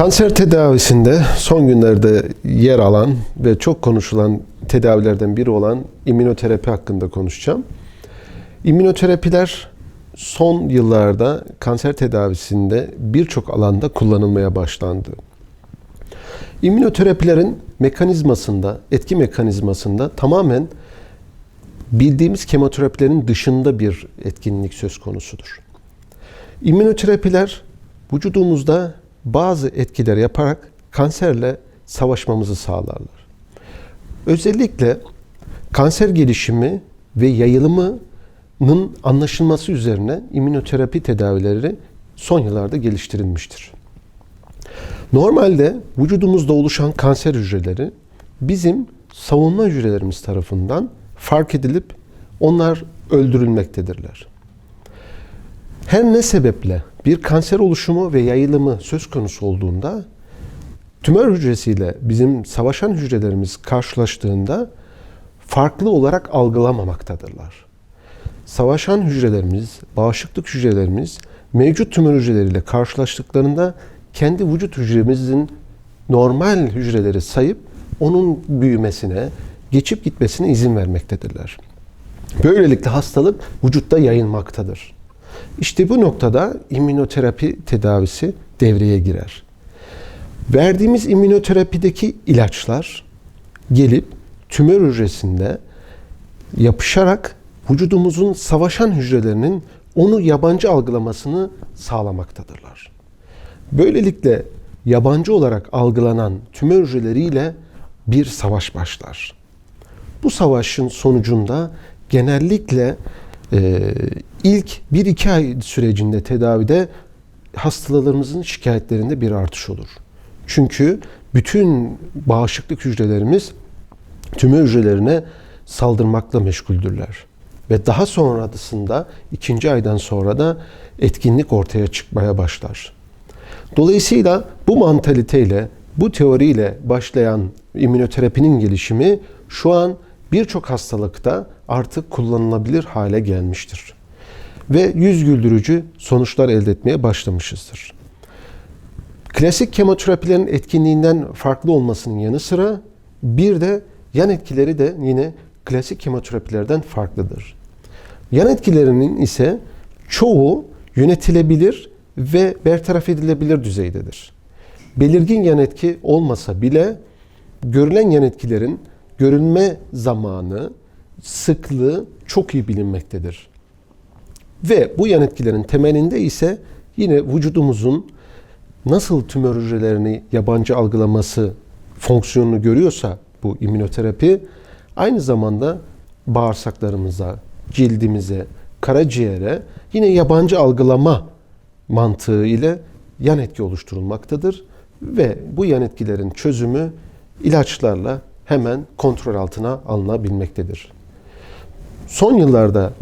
Kanser tedavisinde son günlerde yer alan ve çok konuşulan tedavilerden biri olan immünoterapi hakkında konuşacağım. İmmünoterapiler son yıllarda kanser tedavisinde birçok alanda kullanılmaya başlandı. İmmünoterapilerin mekanizmasında, etki mekanizmasında tamamen bildiğimiz kemoterapilerin dışında bir etkinlik söz konusudur. İmmünoterapiler vücudumuzda bazı etkiler yaparak kanserle savaşmamızı sağlarlar. Özellikle kanser gelişimi ve yayılımının anlaşılması üzerine immünoterapi tedavileri son yıllarda geliştirilmiştir. Normalde vücudumuzda oluşan kanser hücreleri bizim savunma hücrelerimiz tarafından fark edilip onlar öldürülmektedirler. Her ne sebeple bir kanser oluşumu ve yayılımı söz konusu olduğunda tümör hücresiyle bizim savaşan hücrelerimiz karşılaştığında farklı olarak algılamamaktadır. Savaşan hücrelerimiz, bağışıklık hücrelerimiz mevcut tümör hücreleriyle karşılaştıklarında kendi vücut hücremizin normal hücreleri sayıp onun büyümesine, geçip gitmesine izin vermektedirler. Böylelikle hastalık vücutta yayılmaktadır. İşte bu noktada immünoterapi tedavisi devreye girer. Verdiğimiz immünoterapideki ilaçlar gelip tümör hücresinde yapışarak vücudumuzun savaşan hücrelerinin onu yabancı algılamasını sağlamaktadırlar. Böylelikle yabancı olarak algılanan tümör hücreleriyle bir savaş başlar. Bu savaşın sonucunda genellikle e, ilk 1-2 ay sürecinde tedavide hastalarımızın şikayetlerinde bir artış olur. Çünkü bütün bağışıklık hücrelerimiz tümör hücrelerine saldırmakla meşguldürler. Ve daha sonrasında ikinci aydan sonra da etkinlik ortaya çıkmaya başlar. Dolayısıyla bu mantaliteyle, bu teoriyle başlayan immünoterapinin gelişimi şu an birçok hastalıkta artık kullanılabilir hale gelmiştir. Ve yüz güldürücü sonuçlar elde etmeye başlamışızdır. Klasik kemoterapilerin etkinliğinden farklı olmasının yanı sıra bir de yan etkileri de yine klasik kemoterapilerden farklıdır. Yan etkilerinin ise çoğu yönetilebilir ve bertaraf edilebilir düzeydedir. Belirgin yan etki olmasa bile görülen yan etkilerin görülme zamanı, sıklığı çok iyi bilinmektedir. Ve bu yan etkilerin temelinde ise yine vücudumuzun nasıl tümör hücrelerini yabancı algılaması fonksiyonunu görüyorsa bu immünoterapi aynı zamanda bağırsaklarımıza, cildimize, karaciğere yine yabancı algılama mantığı ile yan etki oluşturulmaktadır ve bu yan etkilerin çözümü ilaçlarla hemen kontrol altına alınabilmektedir. Son yıllarda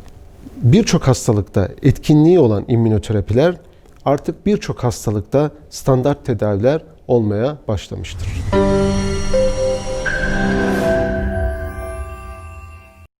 birçok hastalıkta etkinliği olan immünoterapiler artık birçok hastalıkta standart tedaviler olmaya başlamıştır.